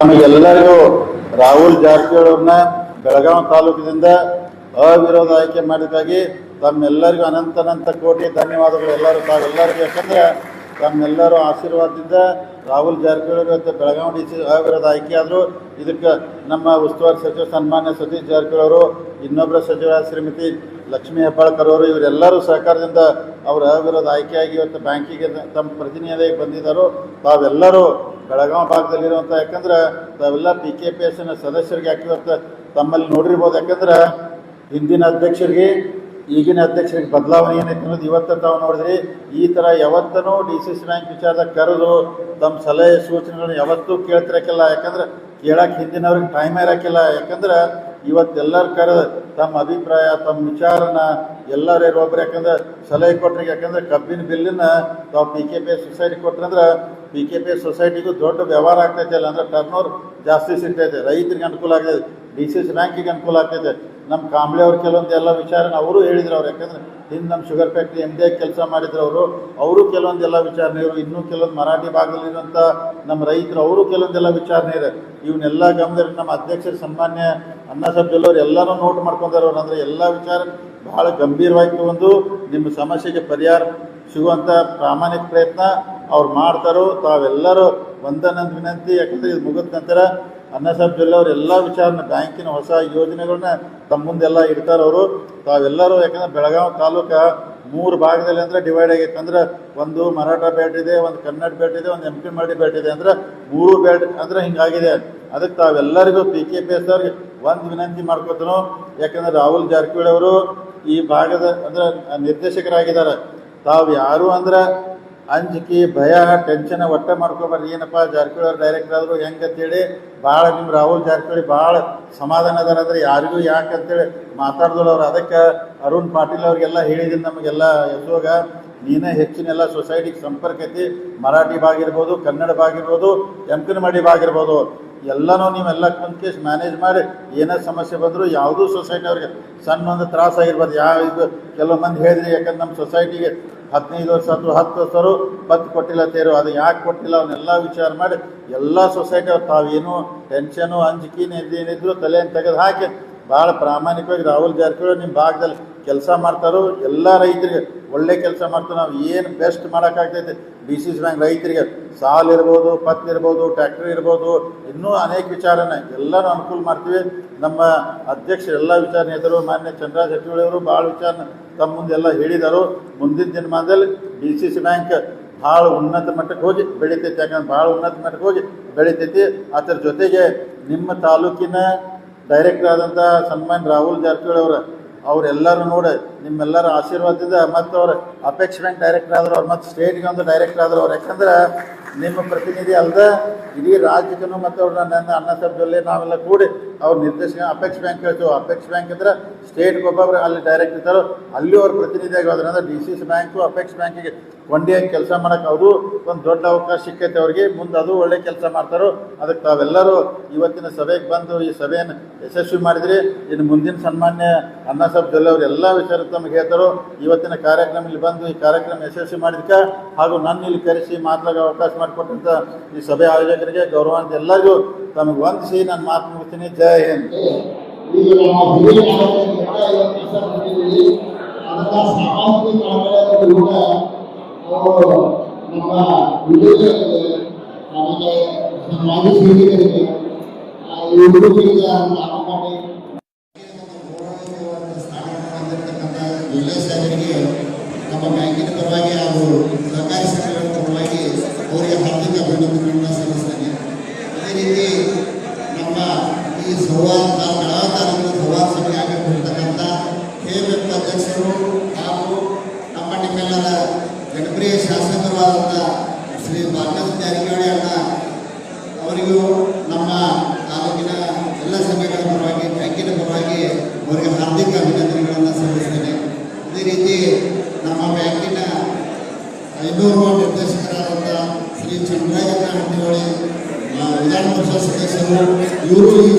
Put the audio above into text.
ನಮಗೆಲ್ಲರಿಗೂ ರಾಹುಲ್ ಜಾರಕಿಹೊಳಿ ಅವ್ರನ್ನ ಬೆಳಗಾವಿ ತಾಲೂಕಿನಿಂದ ಅವಿರೋಧ ಆಯ್ಕೆ ಮಾಡಿದಾಗಿ ತಮ್ಮೆಲ್ಲರಿಗೂ ಅನಂತ ಅನಂತ ಕೋಟಿ ಧನ್ಯವಾದಗಳು ಎಲ್ಲರೂ ತಾವೆಲ್ಲರಿಗೂ ಯಾಕಂದ್ರೆ ತಮ್ಮೆಲ್ಲರೂ ಆಶೀರ್ವಾದದಿಂದ ರಾಹುಲ್ ಜಾರಕಿಹೊಳಿ ಇವತ್ತು ಬೆಳಗಾವಿ ಡಿ ಸಿ ಅವಿರೋಧ ಆಯ್ಕೆ ಆದರೂ ಇದಕ್ಕೆ ನಮ್ಮ ಉಸ್ತುವಾರಿ ಸಚಿವ ಸನ್ಮಾನ್ಯ ಸತೀಶ್ ಜಾರಕಿಹೊಳಿ ಅವರು ಇನ್ನೊಬ್ಬರ ಸಚಿವ ಶ್ರೀಮತಿ ಲಕ್ಷ್ಮೀ ಹೆಬ್ಬಾಳ್ಕರ್ ಅವರು, ಇವರೆಲ್ಲರೂ ಸಹಕಾರದಿಂದ ಅವರ ಅವಿರೋಧ ಆಯ್ಕೆಯಾಗಿ ಇವತ್ತು ಬ್ಯಾಂಕಿಗೆ ತಮ್ಮ ಪ್ರತಿನಿಧಿಯಾಗಿ ಬಂದಿದ್ದರು. ತಾವೆಲ್ಲರೂ ಬೆಳಗಾವಿ ಭಾಗದಲ್ಲಿರುವಂಥ ಯಾಕಂದ್ರೆ ತಾವೆಲ್ಲ ಪಿ ಕೆ ಪಿ ಎಸ್ನ ಸದಸ್ಯರಿಗೆ ಯಾಕೆ ಇವತ್ತು ತಮ್ಮಲ್ಲಿ ನೋಡಿರ್ಬೋದು. ಯಾಕಂದ್ರೆ ಹಿಂದಿನ ಅಧ್ಯಕ್ಷರಿಗೆ, ಈಗಿನ ಅಧ್ಯಕ್ಷರಿಗೆ ಬದಲಾವಣೆ ಏನೈತೆ ಅನ್ನೋದು ಇವತ್ತು ತಾವು ನೋಡಿದ್ರಿ. ಈ ಥರ ಯಾವತ್ತೂ ಡಿ ಸಿ ಸಿ ಬ್ಯಾಂಕ್ ವಿಚಾರದಾಗ ಕರೆದು ತಮ್ಮ ಸಲಹೆ ಸೂಚನೆಗಳನ್ನ ಯಾವತ್ತೂ ಕೇಳ್ತಿರಕ್ಕಿಲ್ಲ. ಯಾಕಂದ್ರೆ ಕೇಳಕ್ಕೆ ಹಿಂದಿನವ್ರಿಗೆ ಟೈಮ್ ಇರೋಕ್ಕಿಲ್ಲ. ಯಾಕಂದ್ರೆ ಇವತ್ತೆಲ್ಲರೂ ಕರೆದು ತಮ್ಮ ಅಭಿಪ್ರಾಯ, ತಮ್ಮ ವಿಚಾರನ ಎಲ್ಲರೂ ಒಬ್ರು ಯಾಕಂದ್ರೆ ಸಲಹೆ ಕೊಟ್ರಿ ಯಾಕಂದ್ರೆ ಕಬ್ಬಿನ ಬಿಲ್ಲಿನ ತಾವು ಪಿ ಕೆ ಪಿ ಸೊಸೈಟಿ ಕೊಟ್ರಂದ್ರೆ ಪಿ ಕೆ ಪಿ ಸೊಸೈಟಿಗೂ ದೊಡ್ಡ ವ್ಯವಹಾರ ಆಗ್ತೈತೆ ಅಲ್ಲ ಅಂದ್ರೆ ಟರ್ನ್ ಓವರ್ ಜಾಸ್ತಿ ಸಿಗ್ತೈತೆ. ರೈತರಿಗೆ ಅನುಕೂಲ ಆಗ್ತೈತೆ ಡಿ ಸಿ ಸಿ ಬ್ಯಾಂಕಿಗೆ ಅನುಕೂಲ ಆಗ್ತೈತೆ. ನಮ್ಮ ಕಾಂಬ್ಳೆ ಅವ್ರ ಕೆಲವೊಂದು ಎಲ್ಲ ವಿಚಾರನ ಅವರು ಹೇಳಿದ್ರು ಅವ್ರು, ಯಾಕಂದ್ರೆ ಹಿಂದೆ ನಮ್ಮ ಶುಗರ್ ಫ್ಯಾಕ್ಟ್ರಿ ಎಂ ಡಿ ಕೆಲಸ ಮಾಡಿದ್ರು ಅವರು ಅವರು ಕೆಲವೊಂದೆಲ್ಲ ವಿಚಾರಣೆ ಇವರು, ಇನ್ನೂ ಕೆಲವೊಂದು ಮರಾಠಿ ಭಾಗದಲ್ಲಿರುವಂಥ ನಮ್ಮ ರೈತರು ಅವರು ಕೆಲವೊಂದೆಲ್ಲ ವಿಚಾರಣೆ ಇದೆ. ಇವನ್ನೆಲ್ಲ ಗಮನದಲ್ಲಿ ನಮ್ಮ ಅಧ್ಯಕ್ಷರು ಸನ್ಮಾನ್ಯ ಅಣ್ಣ ಸಾಹೇಬ್ ಎಲ್ಲರೂ ನೋಟ್ ಮಾಡ್ಕೊಂಡಾರ ಅವ್ರು, ಅಂದ್ರೆ ಎಲ್ಲ ವಿಚಾರ ಬಹಳ ಗಂಭೀರವಾಗಿ ತಗೊಂಡು ನಿಮ್ಮ ಸಮಸ್ಯೆಗೆ ಪರಿಹಾರ ಸಿಗುವಂಥ ಪ್ರಾಮಾಣಿಕ ಪ್ರಯತ್ನ ಅವ್ರು ಮಾಡ್ತಾರೋ ತಾವೆಲ್ಲರೂ ಒಂದನೊಂದು ವಿನಂತಿ, ಯಾಕಂದ್ರೆ ಇದು ಮುಗಿದ ನಂತರ ಅಣ್ಣ ಸಾಹೇಬ್ ಎಲ್ಲ ವಿಚಾರನ ಬ್ಯಾಂಕಿನ ಹೊಸ ಯೋಜನೆಗಳನ್ನ ತಮ್ಮ ಮುಂದೆಲ್ಲ ಇಡ್ತಾರೆ ಅವರು. ತಾವೆಲ್ಲರೂ ಯಾಕಂದ್ರೆ ಬೆಳಗಾವಿ ತಾಲೂಕ ಮೂರು ಭಾಗದಲ್ಲಿ ಅಂದ್ರೆ ಡಿವೈಡ್ ಆಗಿತ್ತು ಅಂದ್ರೆ ಒಂದು ಮರಾಠ ಬೇಟ್ ಇದೆ, ಒಂದು ಕನ್ನಡ ಬೇಟ್ ಇದೆ, ಒಂದು ಎಂ ಪಿ ಮಾಡಿ ಬೇಟ್ ಇದೆ ಅಂದ್ರೆ ಮೂರು ಬೇಟ್ ಅಂದ್ರೆ ಹಿಂಗಾಗಿದೆ. ಅದಕ್ಕೆ ತಾವೆಲ್ಲರಿಗೂ ಪಿ ಕೆ ಪಿ ಎಸ್ ಅವ್ರಿಗೆ ಒಂದು ವಿನಂತಿ ಮಾಡ್ಕೊತನು. ಯಾಕಂದ್ರೆ ರಾಹುಲ್ ಜಾರಕಿಹೊಳಿ ಅವರು ಈ ಭಾಗದ ಅಂದ್ರೆ ನಿರ್ದೇಶಕರಾಗಿದ್ದಾರೆ. ತಾವು ಯಾರು ಅಂದ್ರೆ ಅಂಜಿಕೆ, ಭಯ, ಟೆನ್ಷನ್ ಒಟ್ಟೆ ಮಾಡ್ಕೊಬಾರ್ದು ಏನಪ್ಪ ಜಾರಕಿಹೊಳಿ ಅವ್ರು ಡೈರೆಕ್ಟರ್ ಆದರು ಹೆಂಗೆ ಅಂತೇಳಿ ಭಾಳ ನಿಮ್ಮ ರಾಹುಲ್ ಜಾರಕಿಹೊಳಿ ಭಾಳ ಸಮಾಧಾನ ಅದಾರ ಅಂದರೆ ಯಾರಿಗೂ ಯಾಕೆ ಅಂತೇಳಿ ಮಾತಾಡ್ದವ್ರು ಅವ್ರು. ಅದಕ್ಕೆ ಅರುಣ್ ಪಾಟೀಲ್ ಅವ್ರಿಗೆಲ್ಲ ಹೇಳಿದ್ದೀನಿ ನಮಗೆಲ್ಲ ಯಶೋಗ ನೀನೇ ಹೆಚ್ಚಿನ ಎಲ್ಲ ಸೊಸೈಟಿಗೆ ಸಂಪರ್ಕ ಐತಿ. ಮರಾಠಿ ಭಾಗ ಇರ್ಬೋದು, ಕನ್ನಡ ಭಾಗ ಇರ್ಬೋದು ಎಂಪಿನ ಮಡಿ ಭಾಗ ಇರ್ಬೋದು. ಎಲ್ಲನೂ ನೀವೆಲ್ಲ ಕುಂತ್ ಕೇಸ್ ಮ್ಯಾನೇಜ್ ಮಾಡಿ ಏನೇ ಸಮಸ್ಯೆ ಬಂದರೂ ಯಾವುದೂ ಸೊಸೈಟಿ ಅವ್ರಿಗೆ ಸಣ್ಣ ಒಂದು ತ್ರಾಸ ಆಗಿರ್ಬೋದು. ಯಾವ ಇದು ಕೆಲವು ಮಂದಿ ಹೇಳಿದ್ರಿ ಯಾಕಂದ್ರೆ ನಮ್ಮ ಸೊಸೈಟಿಗೆ ಹದಿನೈದು ವರ್ಷ ಅಥವಾ ಹತ್ತು ವರ್ಷರು ಪತ್ತು ಕೊಟ್ಟಿಲ್ಲ ತೇರು, ಅದು ಯಾಕೆ ಕೊಟ್ಟಿಲ್ಲ ಅವನ್ನೆಲ್ಲ ವಿಚಾರ ಮಾಡಿ ಎಲ್ಲ ಸೊಸೈಟಿ ಅವ್ರು ತಾವೇನು ಟೆನ್ಷನು ಅಂಜಿಕೆ ಏನಿದ್ರು ತಲೆಯನ್ನು ತೆಗೆದು ಹಾಕಿ ಭಾಳ ಪ್ರಾಮಾಣಿಕವಾಗಿ ರಾಹುಲ್ ಜಾರಕಿಹೊಳಿ ನಿಮ್ಮ ಭಾಗದಲ್ಲಿ ಕೆಲಸ ಮಾಡ್ತಾರೋ ಎಲ್ಲ ರೈತರಿಗೆ ಒಳ್ಳೆ ಕೆಲಸ ಮಾಡ್ತಾರೆ ನಾವು ಏನು ಬೆಸ್ಟ್ ಮಾಡೋಕ್ಕಾಗ್ತೈತೆ? ಡಿ ಸಿ ಸಿ ಬ್ಯಾಂಕ್ ರೈತರಿಗೆ ಸಾಲ ಇರ್ಬೋದು, ಪತ್ ಇರ್ಬೋದು ಟ್ಯಾಕ್ಟ್ರಿ ಇರ್ಬೋದು, ಇನ್ನೂ ಅನೇಕ ವಿಚಾರನ ಎಲ್ಲನೂ ಅನುಕೂಲ ಮಾಡ್ತೀವಿ. ನಮ್ಮ ಅಧ್ಯಕ್ಷರು ಎಲ್ಲ ವಿಚಾರ ಎದುರು, ಮಾನ್ಯ ಚಂದ್ರರಾಜ್ ಅವರು ಭಾಳ ವಿಚಾರನ ತಮ್ಮ ಮುಂದೆಲ್ಲ ಹೇಳಿದರು. ಮುಂದಿನ ದಿನಮಾನದಲ್ಲಿ ಡಿ ಸಿ ಸಿ ಬ್ಯಾಂಕ್ ಭಾಳ ಉನ್ನತ ಮಟ್ಟಕ್ಕೆ ಹೋಗಿ ಬೆಳಿತೈತಿ. ಯಾಕಂದ್ರೆ ಭಾಳ ಉನ್ನತ ಮಟ್ಟಕ್ಕೆ ಹೋಗಿ ಬೆಳಿತೈತಿ. ಅದರ ಜೊತೆಗೆ ನಿಮ್ಮ ತಾಲೂಕಿನ ಡೈರೆಕ್ಟರ್ ಆದಂಥ ಸನ್ಮಾನ್ ರಾಹುಲ್ ಜಾರಕಿಹೊಳಿ ಅವರ ಅವರೆಲ್ಲರೂ ನೋಡಿ ನಿಮ್ಮೆಲ್ಲರ ಆಶೀರ್ವಾದದಿಂದ ಮತ್ತು ಅವ್ರ ಬ್ಯಾಂಕ್ ಡೈರೆಕ್ಟರ್ ಆದ್ರು ಅವ್ರು ಮತ್ತು ಸ್ಟೇಟ್ಗೆ ಒಂದು ಡೈರೆಕ್ಟರ್ ಆದ್ರು ಅವ್ರು. ಯಾಕಂದ್ರೆ ನಿಮ್ಮ ಪ್ರತಿನಿಧಿ ಅಲ್ಲದೆ ಇಡೀ ರಾಜ್ಯಕ್ಕೂ ಮತ್ತು ಅವ್ರು ನನ್ನ ಅಣ್ಣ ಸಭೆಯಲ್ಲಿ ನಾವೆಲ್ಲ ಕೂಡಿ ಅವ್ರ ನಿರ್ದೇಶನ ಅಪೆಕ್ಸ್ ಬ್ಯಾಂಕ್ ಹೇಳ್ತೀವಿ ಅಪೆಕ್ಸ್ ಬ್ಯಾಂಕ್ ಅಂದ್ರೆ ಸ್ಟೇಟ್ಗೆ ಒಬ್ಬೊಬ್ರು ಅಲ್ಲಿ ಡೈರೆಕ್ಟ್ ಇರ್ತಾರೋ, ಅಲ್ಲಿ ಅವ್ರ ಪ್ರತಿನಿಧಿಯಾಗಿ ಹೋದ್ರೆ ಅಂದ್ರೆ D C C bank apex ಬ್ಯಾಂಕಿಗೆ ಕೊಂಡಿಯಾಗಿ ಕೆಲಸ ಮಾಡೋಕೆ ಅವರು ಒಂದು ದೊಡ್ಡ ಅವಕಾಶ ಸಿಕ್ಕೈತೆ ಅವ್ರಿಗೆ. ಮುಂದೆ ಅದು ಒಳ್ಳೆ ಕೆಲಸ ಮಾಡ್ತಾರೋ, ಅದಕ್ಕೆ ತಾವೆಲ್ಲರೂ ಇವತ್ತಿನ ಸಭೆಗೆ ಬಂದು ಈ ಸಭೆಯನ್ನು ಯಶಸ್ವಿ ಮಾಡಿದ್ರಿ. ಇನ್ನು ಮುಂದಿನ ಸನ್ಮಾನ್ಯ ಅಣ್ಣ ಸಾಹೇಬ್ ಜೊಲ್ಲೆ ಅವರು ಎಲ್ಲ ತಮಗೆ ಹೇಳ್ತಾರೋ, ಇವತ್ತಿನ ಕಾರ್ಯಕ್ರಮ ಇಲ್ಲಿ ಬಂದು ಈ ಕಾರ್ಯಕ್ರಮ ಯಶಸ್ವಿ ಮಾಡಿದ್ಕೆ ಹಾಗೂ ನನ್ನ ಇಲ್ಲಿ ಕರೆಸಿ ಮಾತಾಡೋ ಅವಕಾಶ ಮಾಡಿಕೊಟ್ಟಂಥ ಈ ಸಭೆ ಆಯೋಜಕರಿಗೆ ಗೌರವಾಂತ ಎಲ್ಲರಿಗೂ ತಮಗೆ ವಂದಿಸಿ ನಾನು ಮಾತು ಮುಗಿಸ್ತೀನಿ. ಜಯ ಹಿಂದ್. ನಮ್ಮ ಮಾಡಿ ಜಿಲ್ಲಾ ಸಾಹೇಬರಿಗೆ ನಮ್ಮ ಬ್ಯಾಂಕಿನ ಪರವಾಗಿ ಹಾಗೂ ಸರ್ಕಾರಿ ಸಂಘಗಳ ಪರವಾಗಿ ಅವರಿಗೆ ಹಾರ್ದಿಕ ಅಭಿನಂದನೆಗಳನ್ನ ಸಲ್ಲಿಸ್ತೇನೆ. ಅದೇ ರೀತಿ ನಮ್ಮ ಈ ಸಂವಾದ ಬೆಳಗಾವಿ ಸಂವಾದ ಸಭೆ ಆಗಿರ್ತಕ್ಕಂಥ ಕೆ ಅಧ್ಯಕ್ಷರು ಹಾಗೂ ನಮ್ಮ ನಿಮ್ಮೆಲ್ಲರ ಜನಪ್ರಿಯ ಶಾಸಕರು ಆದಂಥ ಶ್ರೀ ಬಾಲಕೃಷ್ಣ ಜಾರಕಿಹೊಳಿ ಅಣ್ಣ ಅವರಿಗೂ ನಮ್ಮ ತಾಲೂಕಿನ ಎಲ್ಲ ಸಭೆಗಳ ಪರವಾಗಿ, ಬ್ಯಾಂಕಿನ ಪರವಾಗಿ ಅವರಿಗೆ ಹಾರ್ದಿಕ ಅಭಿನಂದನೆಗಳನ್ನು ಸಲ್ಲಿಸ್ತೇನೆ ಅದೇ ರೀತಿ ನಮ್ಮ ಬ್ಯಾಂಕಿನ ಐನೂರು ನಿರ್ದೇಶಕರಾದಂಥ ಶ್ರೀ ಆ, ವಿಧಾನ ಪರಿಷತ್ ಸದಸ್ಯರು ಇವರು ಈ